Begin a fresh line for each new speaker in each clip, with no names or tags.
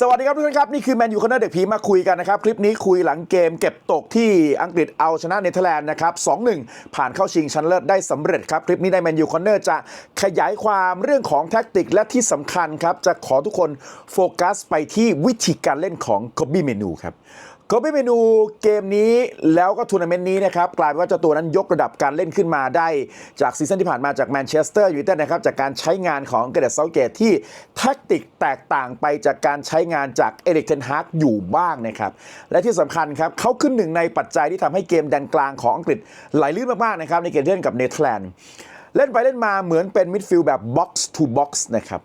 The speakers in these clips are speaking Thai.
สวัสดีครับทุกท่านครับ นี่คือแมนยูคอนเนอร์เด็กผีมาคุยกันนะครับ คลิปนี้คุยหลังเกมเก็บตกที่อังกฤษเอาชนะเนเธอร์แลนด์นะครับสองผ่านเข้าชิงชันเลิศได้สำเร็จครับ คลิปนี้ในแมนยูคอนเนอร์จะขยายความเรื่องของแท็กติกและที่สำคัญครับ จะขอทุกคนโฟกัสไปที่วิธีการเล่นของคอบบี้เมนูครับ ก็เป็นเมนูเกมนี้แล้วก็ทัวร์นาเมนต์นี้นะครับกลายเป็นว่าเจ้าตัวนั้นยกระดับการเล่นขึ้นมาได้ จากซีซั่นที่ผ่านมาจากแมนเชสเตอร์ยูไนเต็ดนะครับจากการใช้งานของเกเรตเซาเกตที่แท็กติกแตกต่างไปจากการใช้งานจากเอริกเทนฮากอยู่บ้างนะครับและที่สำคัญครับเขาขึ้นหนึ่งในปัจจัยที่ทำให้เกมแดนกลางของอังกฤษไหลลื่นมากๆนะครับในเกมที่เล่นกับเนเธอร์แลนด์เล่นไปเล่นมาเหมือนเป็นมิดฟิลด์แบบบ็อกซ์ทูบ็อกซ์นะครับ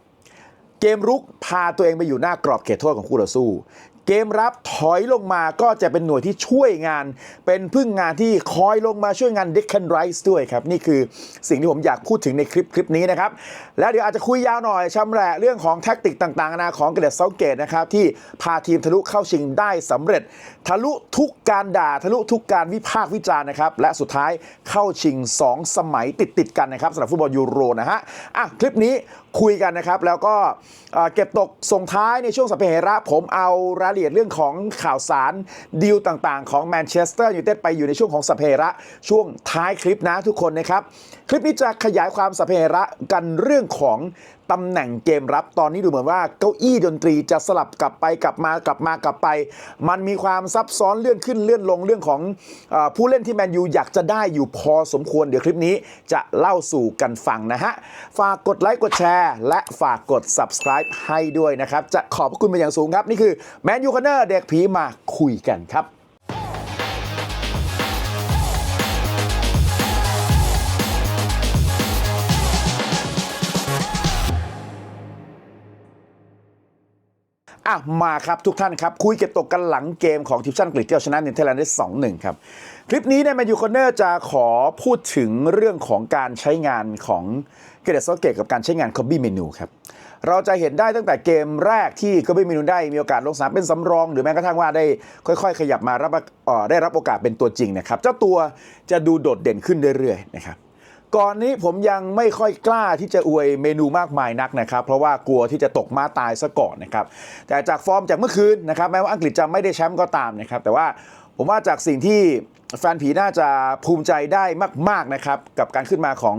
เกมรุกพาตัวเองไปอยู่หน้ากรอบเขตโทษของคู่ต่อสู้ เกมรับถอยลงมาก็จะเป็นหน่วยที่ช่วยงาน เป็นพึ่งงานที่คอยลงมาช่วยงานดิ c ก a นไรส์ด้วยครับ นี่คือสิ่งที่ผมอยากพูดถึงในคลิปคลิปนี้นะครับ แล้วเดี๋ยวอาจจะคุยยาวหน่อยชำแหละเรื่องของแท็กติกต่างๆนาของเกเรตเซาเกตนะครับที่พาทีมทะลุเข้าชิงได้สำเร็จ ทะลุทุกการด่าทะลุทุกการวิพากษ์วิจารณ์นะครับและสุดท้ายเข้าชิง 2 สมัยติดติดๆกันนะครับสำหรับฟุตบอลยูโรนะฮะอะคลิปนี้คุยกันนะครับแล้วก็เอ่อเก็บตกส่งท้ายในช่วงสัปเหระผมเอารายละเอียดเรื่องของข่าวสารดีลต่างๆ ของแมนเชสเตอร์ยูไนเต็ดไปอยู่ในช่วงของสัปเหระช่วงท้ายคลิปนะทุกคนนะครับ คลิปนี้จะขยายความสัปเหระกันเรื่องของ ตำแหน่งเกมรับตอนนี้ดูเหมือนว่าเก้าอี้ดนตรีจะสลับกลับไปกลับมากลับมากลับไป มันมีความซับซ้อนเลื่อนขึ้นเลื่อนลงเรื่องของอผู้เล่นที่แมนยูอยากจะได้อยู่พอสมควรเดี๋ยวคลิปนี้จะเล่าสู่กันฟังนะฮะ ฝากกดไลค์กดแชร์ และฝากกด subscribe ให้ด้วยนะครับ จะขอบคุณเป็นอย่างสูงครับ นี่คือแมนยูคอนเนอร์เด็กผีมาคุยกันครับ อะมาครับทุกท่านครับ คุยเก็บตกกันหลังเกมของทีมชาติอังกฤษที่เอาชนะเนเธอร์แลนด์ได้2-1ครับ คลิปนี้ในแมนยูคอนเนอร์จะขอพูดถึงเรื่องของการใช้งานของเกเรตโซเกตกับการใช้งานคอบบี้เมนูครับเราจะเห็นได้ตั้งแต่เกมแรกที่คอบบี้เมนูได้มีโอกาสลงสนามเป็นสำรอง หรือแม้กระทั่งว่าได้ค่อย ๆ ขยับมารับได้รับโอกาสเป็นตัวจริงนะครับ เจ้าตัวจะดูโดดเด่นขึ้นเรื่อยๆนะครับ ก่อนนี้ผมยังไม่ค่อยกล้าที่จะอวยเมนูมากมายนักนะครับ เพราะว่ากลัวที่จะตกม้าตายซะก่อนนะครับ แต่จากฟอร์มจากเมื่อคืนนะครับแม้ว่าอังกฤษจะไม่ได้แชมป์ก็ตามนะครับ แต่ว่าผมว่าจากสิ่งที่แฟนผีน่าจะภูมิใจได้มาก ๆ นะครับ กับการขึ้นมาของ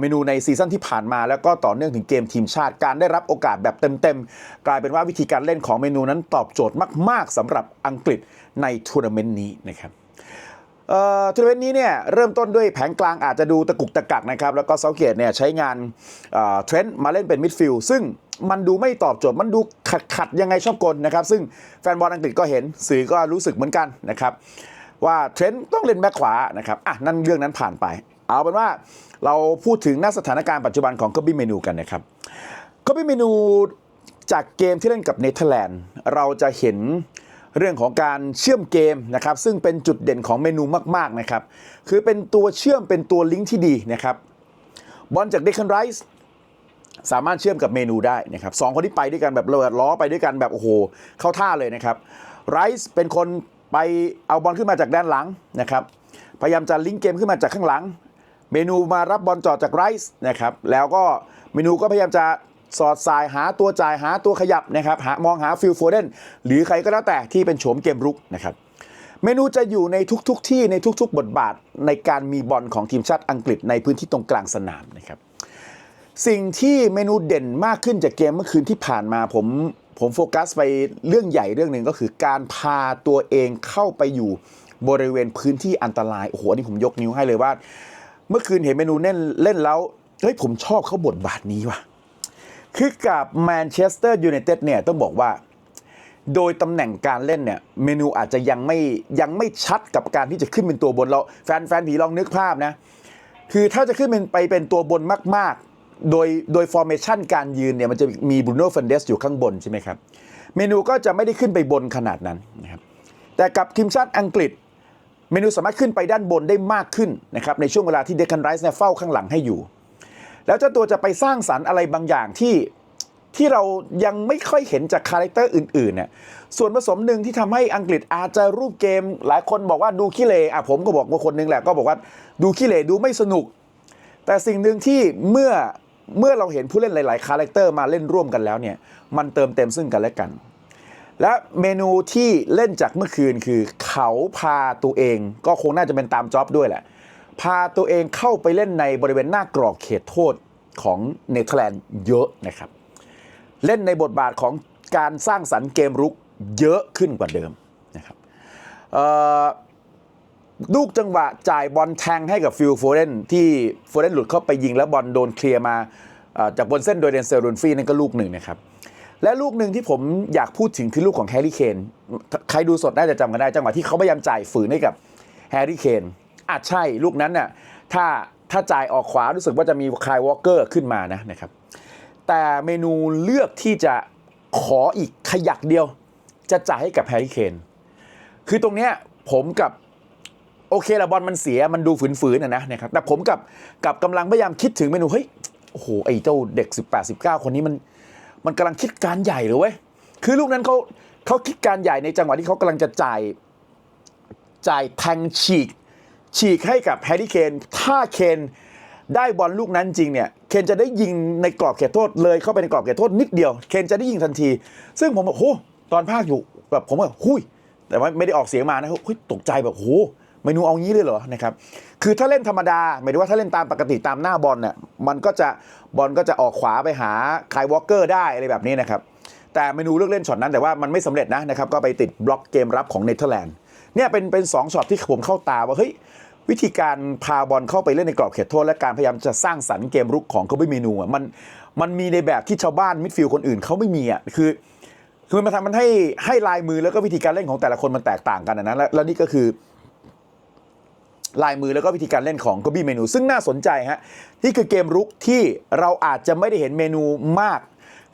เมนูในซีซั่นที่ผ่านมา แล้วก็ต่อเนื่องถึงเกมทีมชาติ การได้รับโอกาสแบบเต็ม ๆ กลายเป็นว่าวิธีการเล่นของเมนูนั้นตอบโจทย์มาก ๆสำหรับอังกฤษในทัวร์นาเมนต์นี้นะครับ ทัวร์นาเมนต์นี้เนี่ยเริ่มต้นด้วยแผงกลางอาจจะดูตะกุกตะกักนะครับ แล้วก็เซาเกตเนี่ยใช้งานเทรนต์มาเล่นเป็นมิดฟิลด์ซึ่งมันดูไม่ตอบโจทย์ มันดูขัดขัดยังไงชอบกลนะครับ ซึ่งแฟนบอลอังกฤษก็เห็นสื่อก็รู้สึกเหมือนกันนะครับ ว่าเทรนต์ต้องเล่นแบ็คขวานะครับอะนั่นเรื่องนั้นผ่านไป เอาเป็นว่าเราพูดถึงหน้าสถานการณ์ปัจจุบันของกอบี้เมนูกันนะครับก็เป็นเมนูจากเกมที่เล่นกับเนเธอร์แลนด์เราจะเห็น เรื่องของการเชื่อมเกมนะครับซึ่งเป็นจุดเด่นของเมนูมากๆนะครับคือเป็นตัวเชื่อมเป็นตัวลิงก์ที่ดีนะครับบอลจากเดคันไรส์สามารถเชื่อมกับเมนูได้นะครับสองคนที่ไปด้วยกันแบบเลิดล้อไปด้วยกันแบบโอ้โหเข้าท่าเลยนะครับไรส์เป็นคนไปเอาบอลขึ้นมาจากด้านหลังนะครับพยายามจะลิงก์เกมขึ้นมาจากข้างหลัง เมนูมารับบอลจอดจากไรส์นะครับแล้วก็เมนูก็พยายามจะ สอดสายหาตัวจ่ายหาตัวขยับนะครับหามองหาฟิลโฟเดนหรือใครก็แล้วแต่ที่เป็นโฉมเกมรุกนะครับเมนูจะอยู่ในทุกๆทที่ในทุกๆ บทบาทในการมีบอลของทีมชาติอังกฤษในพื้นที่ตรงกลางสนามนะครับสิ่งที่เมนูเด่นมากขึ้นจากเกมเมื่อคืนที่ผ่านมาผมผมโฟกัสไปเรื่องใหญ่เรื่องหนึ่งก็คือการพาตัวเองเข้าไปอยู่บริเวณพื้นที่อันตราย โอ้โหนนี้ผมยกนิ้วให้เลยว่า เมื่อคืนเห็นเมนูเล่นเล่นแล้วเฮ้ยผมชอบเขาบทบาทนี้ว่ะ คือกับแมนเชสเตอร์ยูไนเต็ดเนี่ยต้องบอกว่า โดยตำแหน่งการเล่นเนี่ยเมนูอาจจะยังไม่ยังไม่ชัดกับการที่จะขึ้นเป็นตัวบนเราแฟนแฟนผีลองนึกภาพนะ คือถ้าจะขึ้นเป็นไปเป็นตัวบนมาก ๆ โดยโดยฟอร์เมชันการยืนเนี่ยมันจะมีบรูโน่ฟันเดสอยู่ข้างบนใช่ไหมครับ เมนูก็จะไม่ได้ขึ้นไปบนขนาดนั้นนะครับแต่กับทีมชาติอังกฤษเมนูสามารถขึ้นไปด้านบนได้มากขึ้นนะครับในช่วงเวลาที่เดคันไรส์เนี่ยเฝ้าข้างหลังให้อยู่ แล้วเจ้าตัวจะไปสร้างสรรค์อะไรบางอย่างที่ที่เรายังไม่ค่อยเห็นจากคาแรคเตอร์อื่นๆเนี่ยส่วนผสมหนึ่งที่ทำให้อังกฤษอาจจะรูปเกม หลายคนบอกว่าดูขี้เลอะผมก็บอกว่าคนหนึงแหละก็บอกว่าดูขี้เลดูไม่สนุก แต่สิ่งหนึ่งที่เมื่อเมื่อเราเห็นผู้เล่นหลาย ๆ คาแรคเตอร์มาเล่นร่วมกันแล้วเนี่ยมันเติมเต็มซึ่งกันและกัน และเมนูที่เล่นจากเมื่อคืนคือเขาพาตัวเอง ก็คงน่าจะเป็นตามจ็อบด้วยแหละ พาตัวเองเข้าไปเล่นในบริเวณหน้ากรอบเขตโทษของเนเธอร์แลนด์เยอะนะครับ เล่นในบทบาทของการสร้างสรรค์เกมรุกเยอะขึ้นกว่าเดิมนะครับลูกจังหวะจ่ายบอลแทงให้กับฟิลโฟเดนที่โฟเดนหลุดเข้าไปยิงแล้วบอลโดนเคลียร์มาจากบนเส้นโดยเดนเซลรุนฟรีนั่นก็ลูกหนึ่งนะครับ และลูกหนึ่งที่ผมอยากพูดถึงคือลูกของแฮร์รี่เคนใครดูสดน่าจะจำกันได้จังหวะที่เขาพยายามจ่ายฝืนให้กับแฮร์รี่เคน อาจใช่ลูกนั้นน่ะถ้าถ้าจ่ายออกขวารู้สึกว่าจะมีคายวอลเกอร์ขึ้นมานะนะครับ แต่เมนูเลือกที่จะขออีกขยักเดียว จะจ่ายให้กับแฮร์รี่เคนคือตรงเนี้ยผมกับโอเคละบอลมันเสียมันดูฝืนๆนะนะนะครับแต่ผมกับกับกำลังพยายามคิดถึงเมนูเฮ้ยโอ้โหไอ้เจ้าเด็ก 18 19 คนนี้มันมันกำลังคิดการใหญ่เลยเว้ยคือลูกนั้นเขาเขาคิดการใหญ่ในจังหวะที่เขากำลังจะจ่ายจ่ายแทงฉีก ฉีกให้กับแฮร์รี่เคนถ้าเคนได้บอลลูกนั้นจริงเนี่ยเคนจะได้ยิงในกรอบเขตโทษเลยเข้าไปในกรอบเขตโทษนิดเดียว เคนจะได้ยิงทันที ซึ่งผมแบบโหตอนภาคอยู่แบบผมแบบหุยแต่ว่าไม่ได้ออกเสียงมานะหุยตกใจแบบโหเมนูเอางี้เลยเหรอนะครับคือถ้าเล่นธรรมดาหมายถึงว่าถ้าเล่นตามปกติตามหน้าบอลเนี่ยมันก็จะบอลก็จะออกขวาไปหาคายวอลเกอร์ได้อะไรแบบนี้นะครับแต่เมนูเลือกเล่นช็อตนั้นแต่ว่ามันไม่สำเร็จนะนะครับก็ไปติดบล็อกเกมรับของเนเธอร์แลนด์ เนี่ยเป็นเป็นสองช็อตที่ผมเข้าตาว่าเฮ้ยวิธีการพาบอลเข้าไปเล่นในกรอบเขตโทษ และการพยายามจะสร้างสรรค์เกมรุกของเขาไม่เมนูอะมันมันมีในแบบที่ชาวบ้านมิดฟิลด์คนอื่นเขาไม่มีอะคือ คือมันทำมันให้ให้ลายมือแล้วก็วิธีการเล่นของแต่ละคนมันแตกต่างกันนะนะและแล้วนี่ก็คือลายมือแล้วก็วิธีการเล่นของ g o b บี้เมนู ซึ่งน่าสนใจฮะนี่คือเกมรุกที่เราอาจจะไม่ได้เห็นเมนูมาก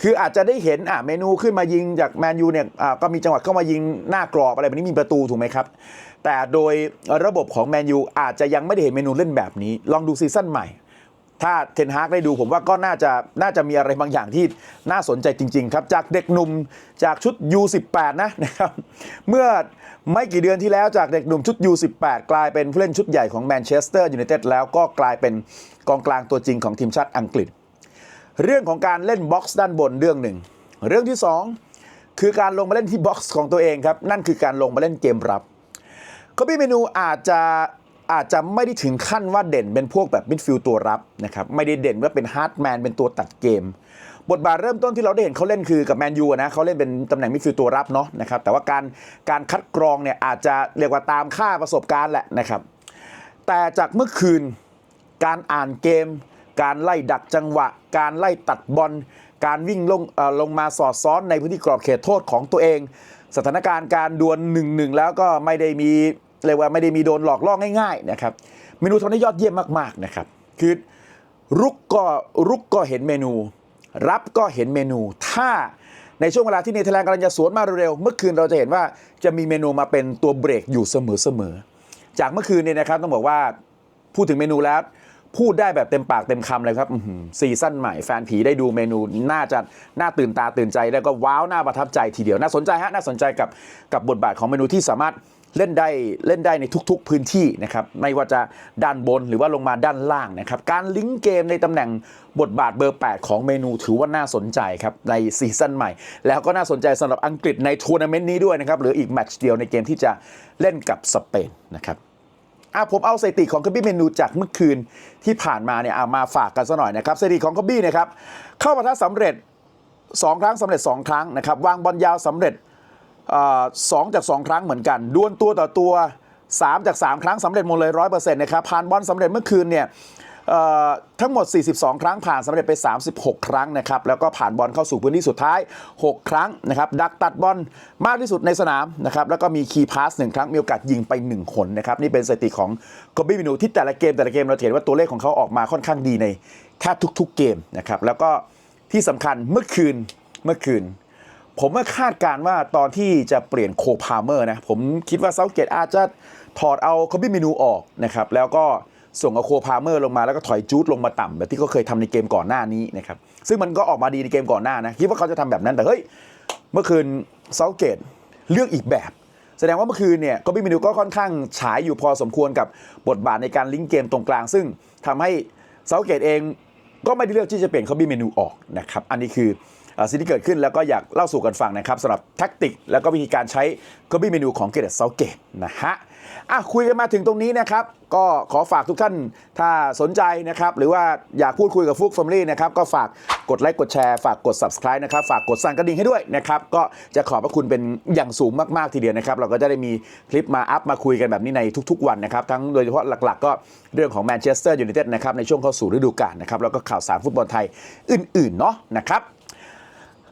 คืออาจจะได้เห็นอะเมนูขึ้นมายิงจากแมนยูเนี่ยอะก็มีจังหวะเข้ามายิงหน้ากรอบอะไรแบบนี้มีประตูถูกไหมครับ แต่โดยระบบของแมนยูอาจจะยังไม่ได้เห็นเมนูเล่นแบบนี้ ลองดูซีซั่นใหม่ ถ้าเทนฮากได้ดูผมว่าก็น่าจะน่าจะมีอะไรบางอย่างที่น่าสนใจจริง ๆ ครับจากเด็กหนุ่มจากชุด U18 นะนะครับเมื่อไม่กี่เดือนที่แล้วจากเด็กหนุ่มชุด U18 กลายเป็นผู้เล่นชุดใหญ่ของแมนเชสเตอร์ยูไนเต็ดแล้วก็กลายเป็นกองกลางตัวจริงของทีมชาติอังกฤษ เรื่องของการเล่นบ็อกซ์ด้านบนเรื่องหนึ่ง เรื่องที่สองคือการลงมาเล่นที่บ็อกซ์ของตัวเองครับ นั่นคือการลงมาเล่นเกมรับคอบี้เมนูอาจจะอาจจะไม่ได้ถึงขั้นว่าเด่นเป็นพวกแบบมิดฟิลด์ตัวรับนะครับไม่ได้เด่นว่าเป็นฮาร์ดแมนเป็นตัวตัดเกม บทบาทเริ่มต้นที่เราได้เห็นเขาเล่นคือกับแมนยูนะเขาเล่นเป็นตำแหน่งมิดฟิลด์ตัวรับเนาะนะครับแต่ว่าการการคัดกรองเนี่ยอาจจะเรียกว่าตามค่าประสบการณ์แหละนะครับแต่จากเมื่อคืนการอ่านเกม การไล่ดักจังหวะ การไล่ตัดบอลการวิ่งลงเอ่อลงมาสอดซ้อนในพื้นที่กรอบเขตโทษของตัวเอง สถานการณ์การดวลหนึ่งหนึ่งแล้วก็ไม่ได้มีเรียกว่าไม่ได้มีโดนหลอกล่อง่ายๆนะครับเมนูทำได้ยอดเยี่ยมมากๆนะครับคือรุกก็รุกก็เห็นเมนู รับก็เห็นเมนู ถ้าในช่วงเวลาที่เนเธอร์แลนด์กำลังจะสวนมาเร็วๆเมื่อคืนเราจะเห็นว่าจะมีเมนูมาเป็นตัวเบรกอยู่เสมอๆจากเมื่อคืนเนี่ยนะครับต้องบอกว่าพูดถึงเมนูแล้ว พูดได้แบบเต็มปากเต็มคำเลยครับซีซั่นใหม่แฟนผีได้ดูเมนูน่าจะน่าตื่นตาตื่นใจแล้วก็ว้าวน่าประทับใจทีเดียวน่าสนใจฮะน่าสนใจกับกับบทบาทของเมนูที่สามารถเล่นได้เล่นได้ในทุกๆพื้นที่นะครับไม่ว่าจะด้านบนหรือว่าลงมาด้านล่างนะครับการลิงก์เกมในตำแหน่งบทบาทเบอร์ 8 ของเมนูถือว่าน่าสนใจครับในซีซั่นใหม่ แล้วก็น่าสนใจสำหรับอังกฤษในทัวร์นาเมนต์นี้ด้วยนะครับหลืออีกแมตช์เดียวในเกมที่จะเล่นกับสเปนนะครับ อะผมเอาสถิติของคบี้เมนูจากเมื่อคืนที่ผ่านมาเนี่ยอามาฝากกันสักหน่อยนะครับสถิติของคบี้นะครับเข้าประทัสสำเร็จ 2 ครั้งสำเร็จ 2 ครั้งนะครับวางบอลยาวสำเร็จสองจาก2ครั้งเหมือนกันดวลตัวต่อตัว 3 จาก 3 ครั้งสำเร็จหมดเลย100%นะครับผ่านบอลสำเร็จเมื่อคืนเนี่ย ทั้งหมด 42 ครั้งผ่านสำเร็จไป 36 ครั้งนะครับ แล้วก็ผ่านบอลเข้าสู่พื้นที่สุดท้าย 6 ครั้งนะครับ ดักตัดบอลมากที่สุดในสนามนะครับ แล้วก็มีคีย์พาสหนึ่งครั้ง มีโอกาสยิงไป 1 คนนะครับ นี่เป็นสถิติของโคบี้มินูที่แต่ละเกมแต่ละเกมเราเห็นว่าตัวเลขของเขาออกมาค่อนข้างดีในแทบทุก ๆ เกมนะครับ แล้วก็ที่สำคัญเมื่อคืนเมื่อคืน ผมว่าคาดการณ์ว่าตอนที่จะเปลี่ยนโคพาเมอร์นะผมคิดว่าเซาเกตอาจจะถอดเอาคอบี้เมนูออกนะครับแล้วก็ ส่งเอาโคพาเมอร์ลงมาแล้วก็ถอยจูดลงมาต่ำแบบที่เขาเคยทำในเกมก่อนหน้านี้นะครับซึ่งมันก็ออกมาดีในเกมก่อนหน้านะคิดว่าเขาจะทำแบบนั้นแต่เฮ้ยเมื่อคืนเซาเกตเลือกอีกแบบ แสดงว่าเมื่อคืนเนี่ยก็บี้เมนูก็ค่อนข้างฉายอยู่พอสมควรกับบทบาทในการลิงก์เกมตรงกลาง ซึ่งทำให้เซาเกตเองก็ไม่ได้เลือกที่จะเปลี่ยนเขาบี้เมนูออกนะครับอันนี้คือสิ่งที่เกิดขึ้นแล้วก็อยากเล่าสู่กันฟังนะครับสำหรับแท็กติกแล้วก็วิธีการใช้คอบี้เมนูของเกเรตเซาเกตนะฮะ อะคุยกันมาถึงตรงนี้นะครับ ก็ขอฝากทุกท่านถ้าสนใจนะครับ หรือว่าอยากพูดคุยกับฟุกฟมิลี่นะครับ ก็ฝากกดไลค์กดแชร์ฝากกด subscribe นะครับ ฝากกดสั่นกระดิ่งให้ด้วยนะครับ ก็จะขอบพระคุณเป็นอย่างสูงมาก ๆ ทีเดียวนะครับ เราก็จะได้มีคลิปมาอัพมาคุยกันแบบนี้ในทุก ๆ วันนะครับ ทั้งโดยเฉพาะหลัก ๆ ก็เรื่องของแมนเชสเตอร์ยูไนเต็ดนะครับในช่วงเข้าสู่ฤดูกาลนะครับแล้วก็ข่าวสารฟุตบอลไทยอื่นๆเนาะนะครับ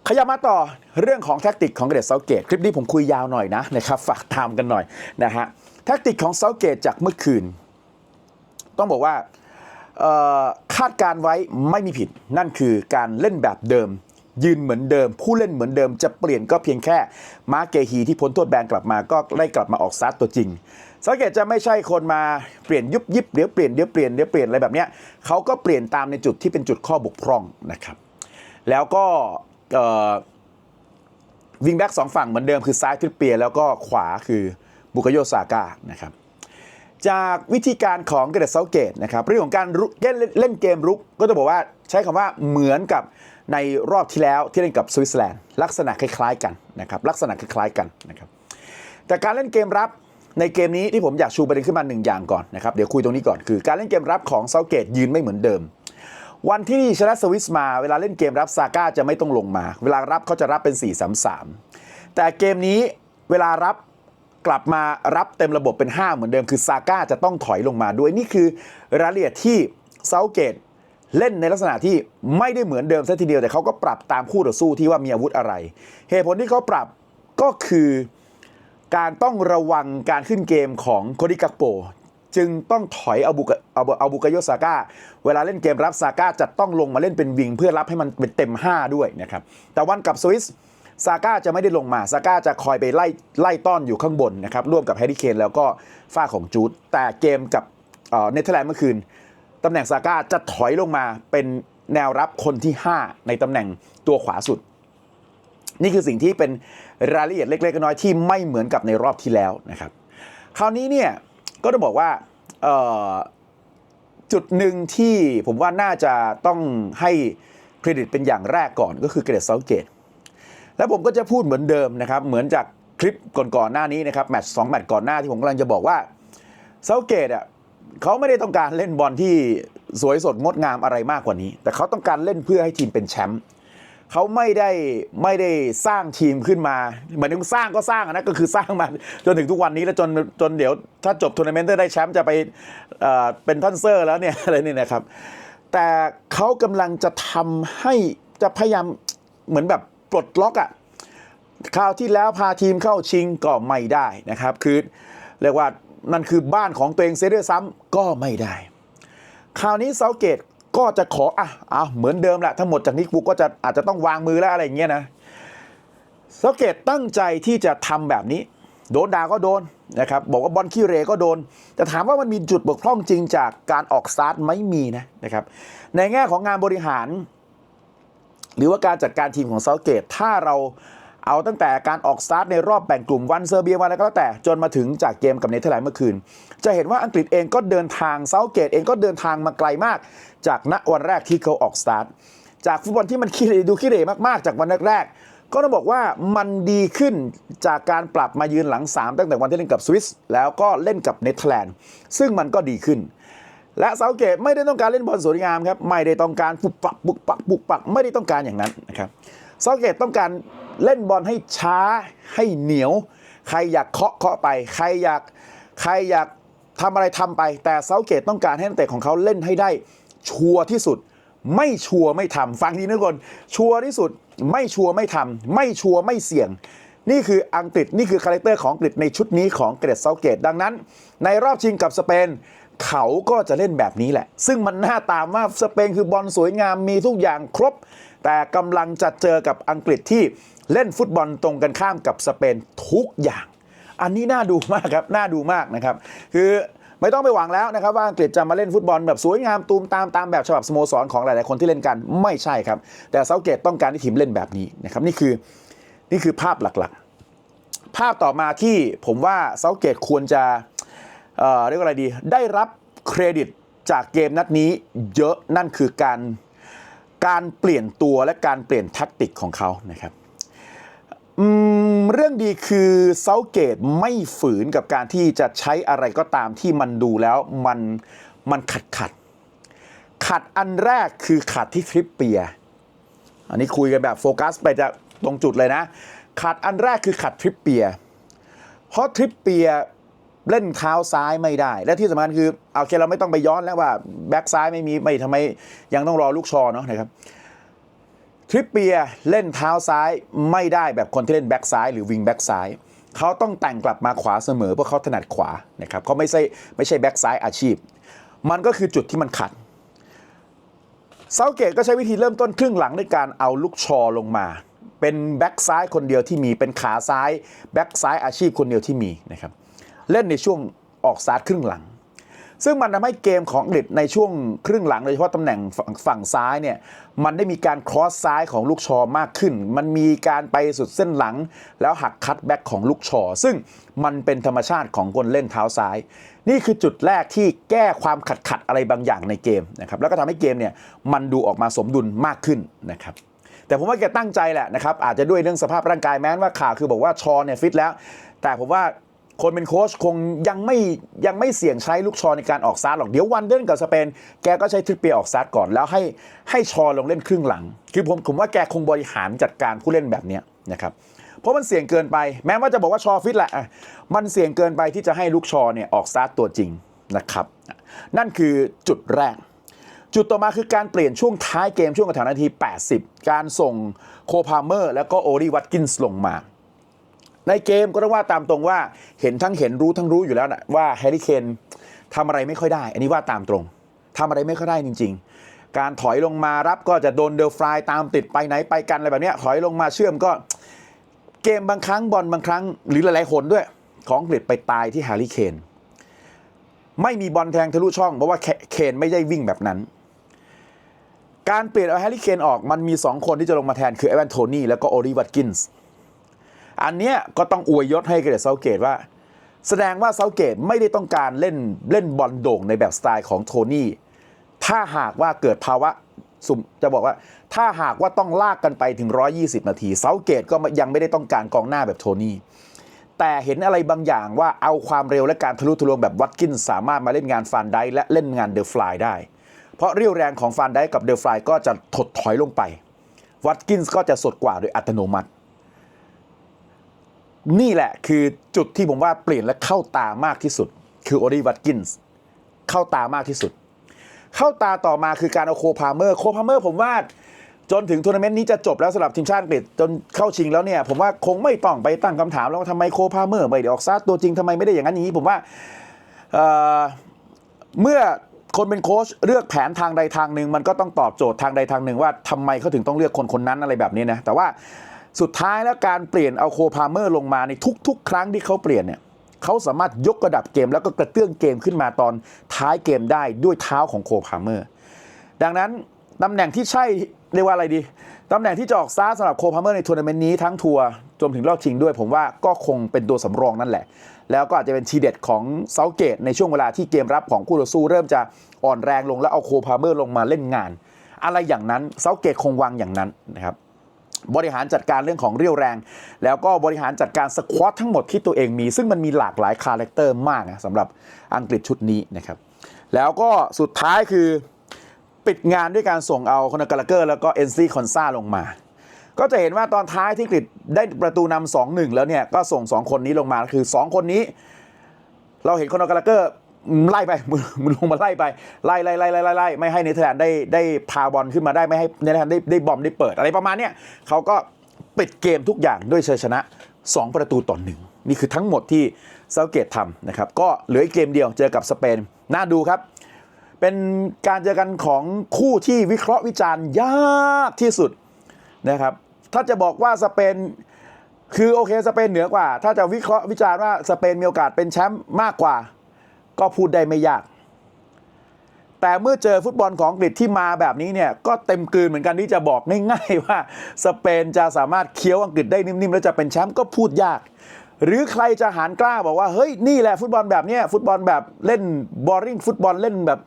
ขยับมาต่อเรื่องของแท็กติกของเกรดเซาเกตคลิปนี้ผมคุยยาวหน่อยนะนะครับฝากตามกันหน่อยนะฮะ แท็กติกของเซาเกตจากเมื่อคืน ต้องบอกว่าคาดการไว้ไม่มีผิด นั่นคือการเล่นแบบเดิม ยืนเหมือนเดิม ผู้เล่นเหมือนเดิมจะเปลี่ยนก็เพียงแค่ มาร์เกฮีที่พ้นโทษแบนกลับมาก็ได้กลับมาออกสตาร์ทตัวจริงเซาเกตจะไม่ใช่คนมาเปลี่ยนยุบยิบเดี๋ยวเปลี่ยนเดี๋ยวเปลี่ยนเดี๋ยวเปลี่ยนอะไรแบบนี้เขาก็เปลี่ยนตามในจุดที่เป็นจุดข้อบกพร่องนะครับ แล้วก็วิงแบ็กสองฝั่งเหมือนเดิมคือซ้ายทริปเปียแล้วก็ขวาคือ บุกโยซาก้านะครับจากวิธีการของเกรดเซาเกตนะครับเรื่องของการเล่นเล่นเกมรุกก็จะบอกว่าใช้คำว่าเหมือนกับในรอบที่แล้วที่เล่นกับสวิตเซอร์แลนด์ลักษณะคล้ายๆกันนะครับลักษณะคล้ายๆกันนะครับแต่การเล่นเกมรับในเกมนี้ที่ผมอยากชูประเด็นขึ้นมาหนึ่งอย่างก่อนนะครับเดี๋ยวคุยตรงนี้ก่อนคือการเล่นเกมรับของเซาเกตยืนไม่เหมือนเดิม วันที่ชนะสวิสมาเวลาเล่นเกมรับซาก้าจะไม่ต้องลงมา เวลารับเขาจะรับเป็น 4-3-3 แต่เกมนี้เวลารับ กลับมารับเต็มระบบเป็น 5 เหมือนเดิมคือซาก้าจะต้องถอยลงมาด้วยนี่คือรายละเอียดที่เซาเกตเล่นในลักษณะที่ไม่ได้เหมือนเดิมซะทีเดียวแต่เขาก็ปรับตามคู่ต่อสู้ที่ว่ามีอาวุธอะไร เหตุผลที่เขาปรับก็คือการต้องระวังการขึ้นเกมของโคดิกักโป จึงต้องถอยเอาบุกเอาเอาบุกโยซาก้าเวลาเล่นเกมรับซาก้าจะต้องลงมาเล่นเป็นวิง เพื่อรับให้มันเป็นเต็ม 5 ด้วยนะครับแต่วันกับสวิส ซาก้าจะไม่ได้ลงมาซาก้าจะคอยไปไล่ไล่ต้อนอยู่ข้างบนนะครับร่วมกับแฮร์รี่เคนแล้วก็ฝ้าของจูดแต่เกมกับเนเธอร์แลนด์เมื่อคืนตำแหน่งซาก้าจะถอยลงมาเป็นแนวรับคนที่ 5 ในตำแหน่งตัวขวาสุด นี่คือสิ่งที่เป็นรายละเอียดเล็กๆน้อยๆที่ไม่เหมือนกับในรอบที่แล้วนะครับ คราวนี้เนี่ยก็ต้องบอกว่าจุดหนึ่งที่ผมว่าน่าจะต้องให้เครดิตเป็นอย่างแรกก่อนก็คือเกรดเซาเกต แล้วผมก็จะพูดเหมือนเดิมนะครับ เหมือนจากคลิปก่อนๆหน้านี้นะครับแมตช์สองแมตช์ก่อนหน้าที่ผมกำลังจะบอกว่าเซาเกตอะเขาไม่ได้ต้องการเล่นบอลที่สวยสดงดงามอะไรมากกว่านี้ แต่เขาต้องการเล่นเพื่อให้ทีมเป็นแชมป์เขาไม่ได้ไม่ได้สร้างทีมขึ้นมาเหมือนถึงสร้างก็สร้างนะก็คือสร้างมาจนถึงทุกวันนี้แล้วจนจนเดี๋ยวถ้าจบทัวร์นาเมนต์ได้แชมป์จะไปเเป็นท่านเซอร์แล้วเนี่ยอะไรนี่นะครับ แต่เขากำลังจะทำให้จะพยายามเหมือนแบบ ปลดล็อกอะคราวที่แล้วพาทีมเข้าชิงก็ไม่ได้นะครับ คือเรียกว่านั่นคือบ้านของตัวเองเสียด้วยซ้ำก็ไม่ได้ คราวนี้เซาเกตก็จะขออะเอาเหมือนเดิมแหละทั้งหมดจากนี้กูก็จะอาจจะต้องวางมือแล้วอะไรอย่างเงี้ยนะเซาเกตตั้งใจที่จะทำแบบนี้ โดนด่าก็โดนนะครับบอกว่าบอลขี้เรก็โดน แต่ถามว่ามันมีจุดบกพร่องจริงจากการออกสตาร์ทไม่มีนะนะครับในแง่ของงานบริหาร หรือว่าการจัดการทีมของเซาเกต ถ้าเราเอาตั้งแต่การออกสตาร์ทในรอบแบ่งกลุ่มวันเซอร์เบียวันอะไรก็แล้วแต่จนมาถึงจากเกมกับเนเธอร์แลนด์เมื่อคืน จะเห็นว่าอังกฤษเองก็เดินทางเซาเกตเองก็เดินทางมาไกลมาก จากณวันแรกที่เขาออกสตาร์ทจากฟุตบอลที่มันขี้เรดูขี้เหร่มากๆ จากวันแรกๆก็ต้องบอกว่ามันดีขึ้นจากการปรับมายืนหลัง 3 ตั้งแต่วันที่เล่นกับสวิสแล้วก็เล่นกับเนเธอร์แลนด์ซึ่งมันก็ดีขึ้น และเซาเกตไม่ได้ต้องการเล่นบอลสวยงามครับไม่ได้ต้องการปุกปักปุกปักปุกปักไม่ได้ต้องการอย่างนั้นนะครับเซาเกตต้องการเล่นบอลให้ช้าให้เหนียว ใครอยากเคาะเคาะไป ใครอยากใครอยากทำอะไรทำไป แต่เซาเกตต้องการให้นักเตะของเขาเล่นให้ได้ชัวร์ที่สุด ไม่ชัวร์ไม่ทำฟังดีนะกคนชัวร์ที่สุด ไม่ชัวร์ไม่ทำไม่ชัวร์ไม่เสี่ยงนี่คืออังกฤษนี่คือคาแรคเตอร์ของอังกฤษในชุดนี้ของเกรดเซาเกตดังนั้น ในรอบชิงกับสเปน เขาก็จะเล่นแบบนี้แหละ ซึ่งมันน่าตามว่าสเปนคือบอลสวยงามมีทุกอย่างครบ แต่กำลังจะเจอกับอังกฤษที่เล่นฟุตบอลตรงกันข้ามกับสเปนทุกอย่าง อันนี้น่าดูมากครับ น่าดูมากนะครับ คือไม่ต้องไปหวังแล้วนะครับว่าอังกฤษจะมาเล่นฟุตบอลแบบสวยงามตูมตามตามแบบฉบับสโมสรของหลาย ๆ คนที่เล่นกันไม่ใช่ครับ แต่เซาเกตต้องการให้ทีมเล่นแบบนี้นะครับนี่คือนี่คือภาพหลักๆ ภาพต่อมาที่ผมว่าเซาเกตควรจะ เอ่อเรียกว่าอะไรดี ได้รับเครดิตจากเกมนัดนี้เยอะนั่นคือการการเปลี่ยนตัวและการเปลี่ยนแท็กติกของเขานะครับเรื่องดีคือเซาเกตไม่ฝืนกับการที่จะใช้อะไรก็ตามที่มันดูแล้วมันมันขัดขัด ขัดอันแรกคือขัดที่ทริปเปีย อันนี้คุยกันแบบโฟกัสไปจะตรงจุดเลยนะ ขัดอันแรกคือขัดทริปเปีย เพราะทริปเปีย เล่นเท้าซ้ายไม่ได้ และที่สำคัญคือเอาเคเราไม่ต้องไปย้อนแล้วว่าแบ็กซ้ายไม่มีไม่ทำไมยังต้องรอลูกชอเนาะนะครับทริปเปียเล่นเท้าซ้ายไม่ได้แบบคนที่เล่นแบ็กซ้ายหรือวิงแบ็กซ้ายเขาต้องแต่งกลับมาขวาเสมอเพราะเขาถนัดขวานะครับเขาไม่ใช่ไม่ใช่แบ็กซ้ายอาชีพ มันก็คือจุดที่มันขัดเซาเกตก็ใช้วิธีเริ่มต้นครึ่งหลังในการเอาลูกชอลงมา เป็นแบ็กซ้ายคนเดียวที่มีเป็นขาซ้ายแบ็กซ้ายอาชีพคนเดียวที่มีนะครับ เล่นในช่วงออกซาร์ครึ่งหลัง ซึ่งมันทำให้เกมของอังกฤษในช่วงครึ่งหลังโดยเฉพาะตำแหน่งฝั่งซ้ายเนี่ยมันได้มีการครอสซ้ายของลูกชอมากขึ้น มันมีการไปสุดเส้นหลัง แล้วหักคัตแบ็กของลูกชอ ซึ่งมันเป็นธรรมชาติของคนเล่นเท้าซ้าย นี่คือจุดแรกที่แก้ความขัดขัดอะไรบางอย่างในเกมนะครับแล้วก็ทำให้เกมเนี่ยมันดูออกมาสมดุลมากขึ้นนะครับแต่ผมว่าแกตั้งใจแหละนะครับอาจจะด้วยเรื่องสภาพร่างกายแม้ว่าข่าวคือบอกว่าชอเนี่ยฟิตแล้ว แต่ผมว่า คนเป็นโค้ชคงยังไม่ยังไม่เสี่ยงใช้ลูกชอในการออกซาร์หรอก เดี๋ยววันเดินกับสเปน แกก็ใช้ทริปเปียออกซาร์ก่อนแล้วให้ให้ชอลงเล่นครึ่งหลัง คือผมผมว่าแกคงบริหารจัดการผู้เล่นแบบนี้นะครับเพราะมันเสี่ยงเกินไป แม้ว่าจะบอกว่าชอฟิตแหละมันเสี่ยงเกินไปที่จะให้ลูกชอเนี่ยออกซาร์ตัวจริงนะครับ นั่นคือจุดแรก จุดต่อมาคือการเปลี่ยนช่วงท้ายเกมช่วงกระถางนาที 80 การส่งโคพาเมอร์ แล้วก็โอรีวัตกินส์ลงมา ในเกมก็ต้องว่าตามตรงว่าเห็นทั้งเห็นรู้ทั้งรู้อยู่แล้วนะว่าแฮร์รี่เคนทำอะไรไม่ค่อยได้ อันนี้ว่าตามตรงทำอะไรไม่ค่อยได้จริง ๆ การถอยลงมารับก็จะโดนเดลฟรายตามติดไปไหนไปกันอะไรแบบนี้ถอยลงมาเชื่อมก็เกมบางครั้งบอลบางครั้ง หรือหลายๆคนด้วยของอังกฤษไปตายที่แฮร์รี่เคนไม่มีบอลแทงทะลุช่องเพราะว่าเคนไม่ได้วิ่งแบบนั้น การเปลี่ยนเอาแฮร์รี่เคนออกมันมี 2 คนที่จะลงมาแทนคือเอวันโทนี่แล้วก็โอริวัตกินส์ อันเนี้ยก็ต้องอวยยศให้เกรดเซาเกตว่า แสดงว่าเซาเกตไม่ได้ต้องการเล่นเล่นบอลโด่งในแบบสไตล์ของโทนี่ถ้าหากว่าเกิดภาวะสุ่มจะบอกว่าถ้าหากว่าต้องลากกันไปถึง 120 นาที เซาเกตก็ยังไม่ได้ต้องการกองหน้าแบบโทนี่แต่เห็นอะไรบางอย่างว่าเอาความเร็วและการทะลุทะลวงแบบวัตกินส์สามารถมาเล่นงานฟานไดและเล่นงานเดอะฟลายได้ เพราะเรี่ยวแรงของฟานไดกับเดอะฟลายก็จะถดถอยลงไป วัตกินส์ก็จะสดกว่าโดยอัตโนมัติ นี่แหละคือจุดที่ผมว่าเปลี่ยนและเข้าตามากที่สุด คือโอริวัตกินส์เข้าตามากที่สุด เข้าตาต่อมาคือการเอาโคพาเมอร์โคพาเมอร์ผมว่าจนถึงทัวร์นาเมนต์นี้จะจบแล้วสำหรับทีมชาติอังกฤษจนเข้าชิงแล้วเนี่ย ผมว่าคงไม่ต้องไปตั้งคำถามแล้วว่าทำไมโคพาเมอร์ไม่ได้ออกซาตัวจริงทำไมไม่ได้อย่างนั้นอย่างนี้ ผมว่าเเมื่อคนเป็นโค้ชเลือกแผนทางใดทางหนึ่งมันก็ต้องตอบโจทย์ทางใดทางหนึ่งว่าทำไมเขาถึงต้องเลือกคนคนนั้นอะไรแบบนี้นะแต่ว่า สุดท้ายแล้วการเปลี่ยนเอาโคพาเมอร์ลงมาในทุก ๆ ครั้งที่เขาเปลี่ยนเนี่ยเขาสามารถยกระดับเกมแล้วก็กระเตื้องเกมขึ้นมาตอนท้ายเกมได้ด้วยเท้าของโคพาเมอร์ ดังนั้นตำแหน่งที่ใช่เรียกว่าอะไรดี ตำแหน่งที่จะออกซ้าสำหรับโคพาเมอร์ในทัวร์นาเมนต์นี้ทั้งทัวร์จนถึงรอบชิงด้วยผมว่าก็คงเป็นตัวสำรองนั่นแหละ แล้วก็อาจจะเป็นทีเด็ดของเซาเกตในช่วงเวลาที่เกมรับของคู่ต่อสู้เริ่มจะอ่อนแรงลงแล้วเอาโคพาเมอร์ลงมาเล่นงาน อะไรอย่างนั้นเซาเกตคงวางอย่างนั้นนะครับ บริหารจัดการเรื่องของเรี่ยวแรง แล้วก็บริหารจัดการสควอตทั้งหมดที่ตัวเองมี ซึ่งมันมีหลากหลายคาแรคเตอร์มากนะสำหรับอังกฤษชุดนี้นะครับ แล้วก็สุดท้ายคือปิดงานด้วยการส่งเอาคอนกาลเกอร์แล้วก็เอ็นซีคอนซาลงมา ก็จะเห็นว่าตอนท้ายที่อังกฤษได้ประตูนำสองหนึ่งแล้วเนี่ย ก็ส่งสองคนนี้ลงมาคือ 2 คนนี้ เราเห็นคอนกาลเกอร์ ไล่ไปมือลงมาไล่ไปไล่ไล่ไล่ไล่ไล่ไล่ไม่ให้เนเธอร์แลนด์ได้ได้พาบอลขึ้นมาได้ไม่ให้เนเธอร์แลนด์ได้ได้บอมได้เปิดอะไรประมาณเนี้ยเขาก็ปิดเกมทุกอย่างด้วยชัยชนะ 2 ประตูต่อหนึ่งนี่คือทั้งหมดที่เซาเกตทำนะครับก็เหลืออีกเกมเดียวเจอกับสเปนน่าดูครับ เป็นการเจอกันของคู่ที่วิเคราะห์วิจารณ์ยากที่สุดนะครับถ้าจะบอกว่าสเปนคือโอเคสเปนเหนือกว่า ถ้าจะวิเคราะห์วิจารณ์ว่าสเปนมีโอกาสเป็นแชมป์มากกว่า ก็พูดได้ไม่ยาก แต่เมื่อเจอฟุตบอลของอังกฤษที่มาแบบนี้เนี่ย ก็เต็มกลืนเหมือนกันที่จะบอกง่ายๆว่า สเปนจะสามารถเคี้ยวอังกฤษได้นิ่มๆ แล้วจะเป็นแชมป์ก็พูดยาก หรือใครจะหารกล้าบอกว่าเฮ้ยนี่แหละฟุตบอลแบบเนี้ยฟุตบอลแบบเล่นบอริงฟุตบอลเล่นแบบ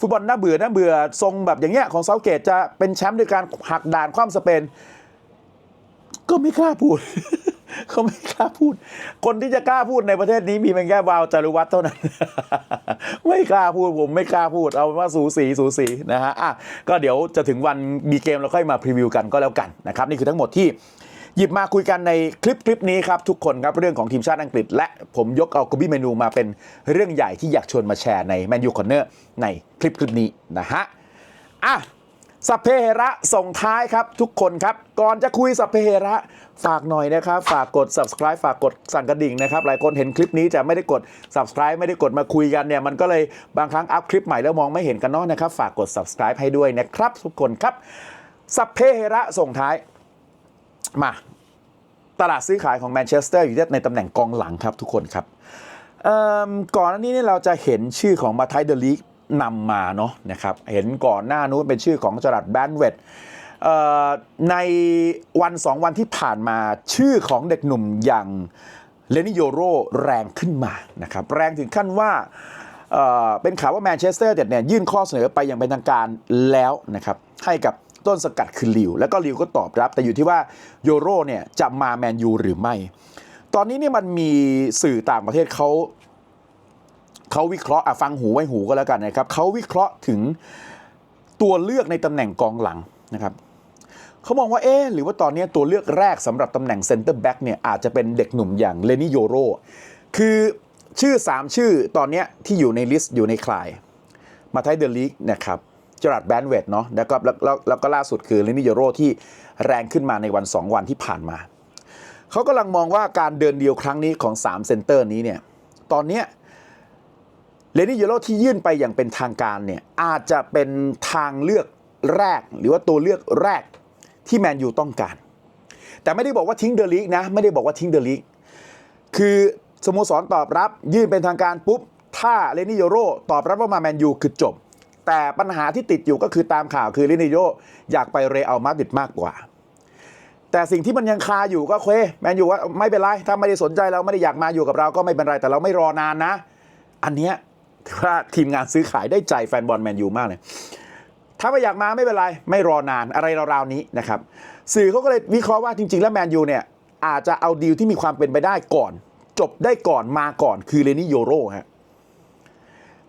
ฟุตบอลน่าเบื่อน่าเบื่อทรงแบบอย่างเงี้ยของเซาเกตจะเป็นแชมป์ด้วยการหักด่านคว่ำสเปน ก็ไม่กล้าพูด เขาไม่กล้าพูด คนที่จะกล้าพูดในประเทศนี้มีเพียงแค่วาวจารุวัฒน์เท่านั้น ไม่กล้าพูดผมไม่กล้าพูดเอาว่าสูสีสูสีนะฮะอะก็เดี๋ยวจะถึงวันมีเกมเราค่อยมาพรีวิวกันก็แล้วกันนะครับนี่คือทั้งหมดที่หยิบมาคุยกันในคลิปคลิปนี้ครับ ทุกคนครับเรื่องของทีมชาติอังกฤษ และผมยกเอากบี้เมนูมาเป็นเรื่องใหญ่ที่อยากชวนมาแชร์ในแมนยูคอนเนอร์ในคลิปคลิปนี้นะฮะอะ สัพเพเหระส่งท้ายครับทุกคนครับ ก่อนจะคุยสัพเพเหระฝากหน่อยนะครับ ฝากกด subscribe ฝากกดสั่นกระดิ่งนะครับ หลายคนเห็นคลิปนี้จะไม่ได้กด subscribe ไม่ได้กดมาคุยกันเนี่ย มันก็เลยบางครั้งอัพคลิปใหม่แล้วมองไม่เห็นกันเนาะนะครับ ฝากกด subscribe ให้ด้วยนะครับ ทุกคนครับ สัพเพเหระส่งท้าย มาตลาดซื้อขายของแมนเชสเตอร์อยู่ในตำแหน่งกองหลังครับทุกคนครับก่อนหน้านี้เนี่ยเราจะเห็นชื่อของมาไทเดลีก นำมาเนาะนะครับเห็นก่อนหน้านู้นเป็นชื่อของจรัดแบนเวตในวันสองวันที่ผ่านมาชื่อของเด็กหนุ่มอย่างเลนิโยโรแรงขึ้นมานะครับแรงถึงขั้นว่าเเป็นข่าวว่าแมนเชสเตอร์เด็ดเนี่ยยื่นข้อเสนอไปอย่างเป็นทางการแล้วนะครับให้กับต้นสกัดคือลิว แล้วก็ลิวก็ตอบรับ แต่อยู่ที่ว่าโยโรเนี่ยจะมาแมนยูหรือไม่ ตอนนี้เนี่ยมันมีสื่อต่างประเทศเขา เขาวิเคราะห์อะฟังหูไว้หูก็แล้วกันนะครับเขาวิเคราะห์ถึงตัวเลือกในตำแหน่งกองหลังนะครับเขามองว่าเอ๊หรือว่าตอนนี้ตัวเลือกแรกสำหรับตำแหน่งเซนเตอร์แบ็กเนี่ยอาจจะเป็นเด็กหนุ่มอย่างเลนิโยโรคือชื่อ 3 ชื่อตอนนี้ที่อยู่ในลิสต์อยู่ในคลาย มาไทยเดอะลีกนะครับจรัดแบนเวตเนาะแล้วก็แล้วแล้วแล้วก็ล่าสุดคือเลนิโยโรที่แรงขึ้นมาในวัน 2 วันที่ผ่านมาเขากำลังมองว่าการเดินเดียวครั้งนี้ของ3เซนเตอร์นี้เนี่ยตอนเนี้ย เลนี่ยูโรที่ยื่นไปอย่างเป็นทางการเนี่ยอาจจะเป็นทางเลือกแรก หรือว่าตัวเลือกแรกที่แมนยูต้องการ แต่ไม่ได้บอกว่าทิ้งเดอะลีกนะ ไม่ได้บอกว่าทิ้งเดอะลีกคือสโมสรตอบรับยื่นเป็นทางการปุ๊บ ถ้าเลนิโยโรตอบรับว่ามาแมนยูคือจบ แต่ปัญหาที่ติดอยู่ก็คือตามข่าวคือเลนิโยโรอยากไปเรอัลมาดริดมากกว่า แต่สิ่งที่มันยังคาอยู่ก็เคแมนยูว่าไม่เป็นไร ถ้าไม่ได้สนใจเราไม่ได้อยากมาอยู่กับเราก็ไม่เป็นไรแต่เราไม่รอนานนะ อันเนี้ย ถือว่าทีมงานซื้อขายได้ใจแฟนบอลแมนยูมากเลย ถ้าไม่อยากมาไม่เป็นไร ไม่รอนานอะไรราวๆนี้นะครับ สื่อเขาก็เลยวิเคราะห์ว่าจริง ๆ แล้วแมนยูเนี่ยอาจจะเอาดีลที่มีความเป็นไปได้ก่อน จบได้ก่อนมาก่อนคือเลนี่โยโรฮะ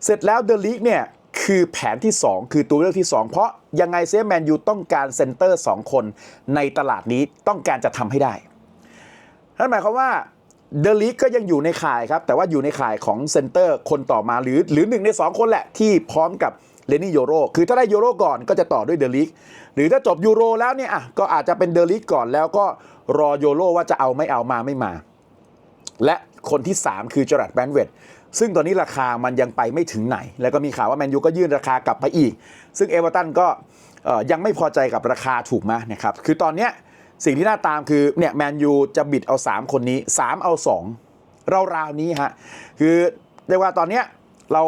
เสร็จแล้วเดลีกเนี่ยคือแผนที่ 2 คือตัวเลือกที่ 2 เพราะยังไงเซฟแมนยูต้องการเซนเตอร์ 2 คนในตลาดนี้ต้องการจะทำให้ได้นั่นหมายความว่า เดลีกก็ยังอยู่ในข่ายครับ แต่ว่าอยู่ในข่ายของเซนเตอร์คนต่อมาหรือ หรือหนึ่งใน 2 คนแหละ ที่พร้อมกับเลนี่โยโรคือถ้าได้ยูโรก่อนก็จะต่อด้วยเดลีกหรือถ้าจบยูโรแล้วเนี่ยอะก็อาจจะเป็นเดลีกก่อนแล้วก็รอยูโรว่าจะเอาไม่เอามาไม่มา และคนที่ 3 คือจอรัดแบนเวตซึ่งตอนนี้ราคามันยังไปไม่ถึงไหน แล้วก็มีข่าวว่าแมนยูก็ยื่นราคากลับไปอีก ซึ่งเอเวอร์ตันก็ยังไม่พอใจกับราคาถูกมานะครับคือตอนเนี้ย สิ่งที่น่าตามคือเนี่ยแมนยูจะบิดเอา 3 คนนี้ 3 เอา2ราราวนี้ฮะ คือเรียกว่าตอนเนี้ยเรา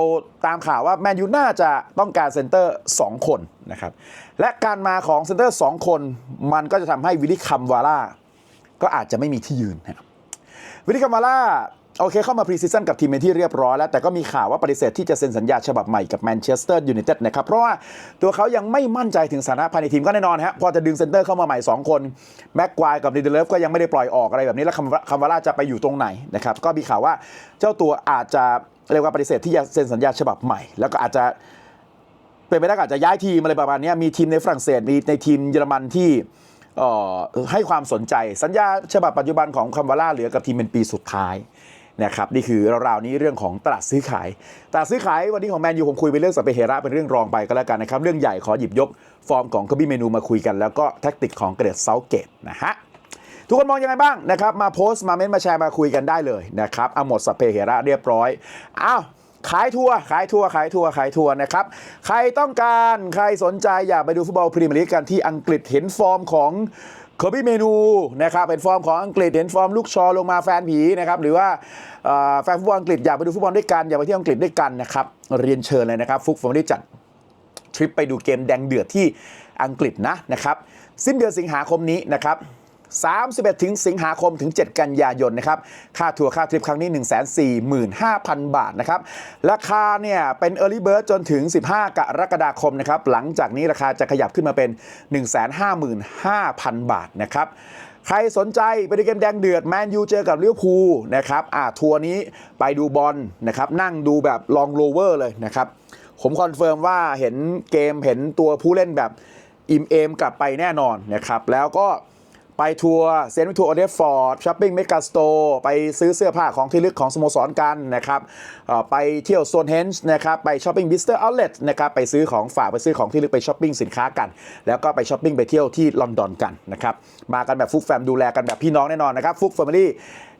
ตามข่าวว่าแมนยูน่าจะต้องการเซนเตอร์ 2 คนนะครับ และการมาของเซนเตอร์ 2 คน มันก็จะทำให้วิลลิคัมวาร่าก็อาจจะไม่มีที่ยืนนะครับวิลลิคัมวาร่า โอเคเข้ามาพรีซีซั่นกับทีมเป็นที่เรียบร้อยแล้ว แต่ก็มีข่าวว่าปฏิเสธที่จะเซ็นสัญญาฉบับใหม่กับแมนเชสเตอร์ยูไนเต็ดนะครับ เพราะว่าตัวเขายังไม่มั่นใจถึงสถานะภายในทีมก็แน่นอนฮะพอจะดึงเซนเตอร์เข้ามาใหม่ 2 คนแม็กควายกับลีเดเลฟก็ยังไม่ได้ปล่อยออกอะไรแบบนี้แล้วคัมวาร่าจะไปอยู่ตรงไหนนะครับก็มีข่าวว่าเจ้าตัวอาจจะเรียกว่าปฏิเสธที่จะเซ็นสัญญาฉบับใหม่ แล้วก็อาจจะเป็นไปได้อาจจะย้ายทีมอะไรประมาณนี้มีทีมในฝรั่งเศสมีในทีมเยอรมันที่ให้ความสนใจสัญญาฉบับปัจจุบันของคัมวาร่าเหลือกับทีมเป็นปีสุดท้าย นะครับนี่คือราวๆนี้เรื่องของตลาดซื้อขายตลาดซื้อขายวันนี้ของแมนยูผมคุยไปเรื่องสเปเฮระเป็นเรื่องรองไปก็แล้วกันนะครับเรื่องใหญ่ขอหยิบยกฟอร์มของคบี้เมนูมาคุยกัน แล้วก็แท็กติกของเกรดเซาเกตนะฮะทุกคนมองยังไงบ้างนะครับมาโพสต์มาเม้นต์มาแชร์มาคุยกันได้เลยนะครับเอาหมดสเปเหระเรียบร้อยอ้าวขายทัวร์ขายทัวร์ขายทัวร์ขายทัวร์นะครับ ใครต้องการใครสนใจอยากไปดูฟุตบอลพรีเมียร์ลีกกันที่อังกฤษเห็นฟอร์มของ เคอร์บี้เมนูนะครับเป็นฟอร์มของอังกฤษเห็นฟอร์มลูกชอลงมาแฟนผีนะครับหรือว่าแฟนฟุตบอลอังกฤษอยากไปดูฟุตบอลด้วยกันอยากไปเที่ยวอังกฤษด้วยกันนะครับเรียนเชิญเลยนะครับฟุกผมได้จัดทริปไปดูเกมแดงเดือดที่อังกฤษนะนะครับสิ้นเดือนสิงหาคมนี้นะครับ 31 ถึงสิงหาคมถึง 7 กันยายนนะครับ ค่าทัวร์ค่าทริปครั้งนี้ 145,000 บาทนะครับ ราคาเนี่ยเป็น Early Bird จนถึง 15 กรกฎาคมนะครับ หลังจากนี้ราคาจะขยับขึ้นมาเป็น 155,000 บาทนะครับใครสนใจไปดูเกมแดงเดือดแมนยูเจอกับลิเวอร์พูลนะครับอ่าทัวร์นี้ไปดูบอลนะครับนั่งดูแบบลองโลเวอร์เลยนะครับ ผมคอนเฟิร์มว่าเห็นเกมเห็นตัวผู้เล่นแบบ อิ่มเอมกลับไปแน่นอนนะครับ แล้วก็ ไปทัวร์เซนต์ทัวร์ออเดฟฟอร์ดช้อปปิ้งเมกาสโตร์ไปซื้อเสื้อผ้าของที่ลึกของสโมสรกันนะครับไปเที่ยวโซนเฮนช์นะครับไปช้อปปิ้งบิสเตอร์เอาท์เลทนะครับไปซื้อของฝากไปซื้อของที่ลึกไปช้อปปิ้งสินค้ากัน แล้วก็ไปช้อปปิ้งไปเที่ยวที่ลอนดอนกันนะครับมากันแบบฟุกแฟมดูแลกันแบบพี่น้องแน่นอนนะครับฟุกแฟมิลี่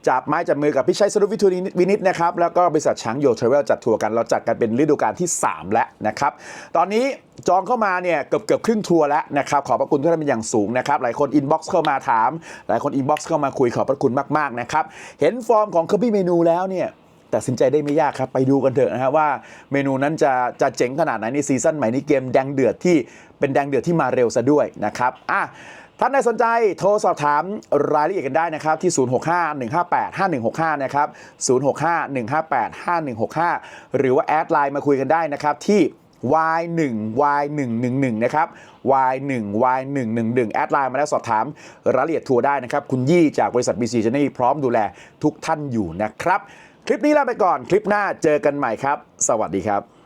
จับไม้จับมือกับพี่ชัยสรุปวิทูวินิตนะครับแล้วก็บริษัทช้างโยเทรเวลจัดทัวร์กันเราจัดกันเป็นฤดูกาลที่ 3 แล้วนะครับตอนนี้จองเข้ามาเนี่ยเกือบเกือบครึ่งทัวร์แล้วนะครับขอบพระคุณทุกท่านเป็นอย่างสูงนะครับหลายคนอินบ็อกซ์เข้ามาถาม หลายคนอินบ็อกซ์เข้ามาคุยขอบพระคุณมากๆนะครับเห็นฟอร์มของเคอร์บี้เมนูแล้วเนี่ยตัดสินใจได้ไม่ยากครับ ไปดูกันเถอะนะครับว่าเมนูนั้นจะจะเจ๋งขนาดไหนในซีซั่นใหม่นี้เกมแดงเดือดที่เป็นแดงเดือดที่มาเร็วซะด้วยนะครับอะ ท่านใดสนใจโทรสอบถามรายละเอียดกันได้นะครับที่ 065-158-5165 นะครับ 065-158-5165 หรือว่าแอดไลน์มาคุยกันได้นะครับที่ Y1 Y111 นะครับ Y1 Y111 แอดไลน์มาแล้วสอบถามรายละเอียดทัวร์ได้นะครับ คุณยี่จากบริษัท BC Journey พร้อมดูแลทุกท่านอยู่นะครับ คลิปนี้ลาไปก่อนคลิปหน้าเจอกันใหม่ครับ สวัสดีครับ